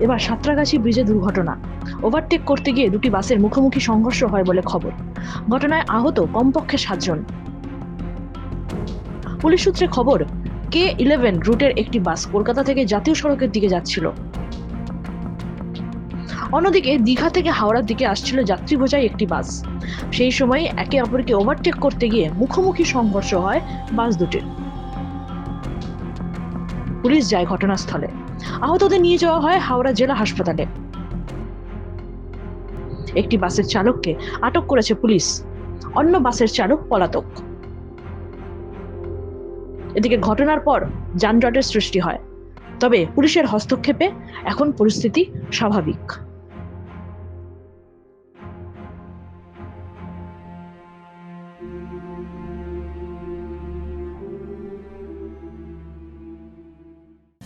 এবার সাঁতরাগাছি ব্রিজে দুর্ঘটনা। ওভারটেক করতে গিয়ে দুটি বাসের মুখোমুখি সংঘর্ষ হয় বলে খবর। ঘটনায় আহত কমপক্ষে সাতজন। পুলিশ সূত্রে খবর কে ইলেভেন রুটের একটি বাস কলকাতা থেকে জাতীয় সড়কের দিকে যাচ্ছিল। অন্যদিকে দীঘা থেকে হাওড়ার দিকে আসছিল যাত্রী বোঝাই একটি বাস। সেই সময় একে অপরকে ওভারটেক করতে গিয়ে মুখোমুখি সংঘর্ষ হয় বাস দুটির। পুলিশ যায় ঘটনাস্থলে। আহতদের নিয়ে যাওয়া হয় হাওড়া জেলা হাসপাতালে। একটি বাসের চালককে আটক করেছে পুলিশ। অন্য বাসের চালক পলাতক। এদিকে ঘটনার পর যানজটের সৃষ্টি হয়। তবে পুলিশের হস্তক্ষেপে এখন পরিস্থিতি স্বাভাবিক।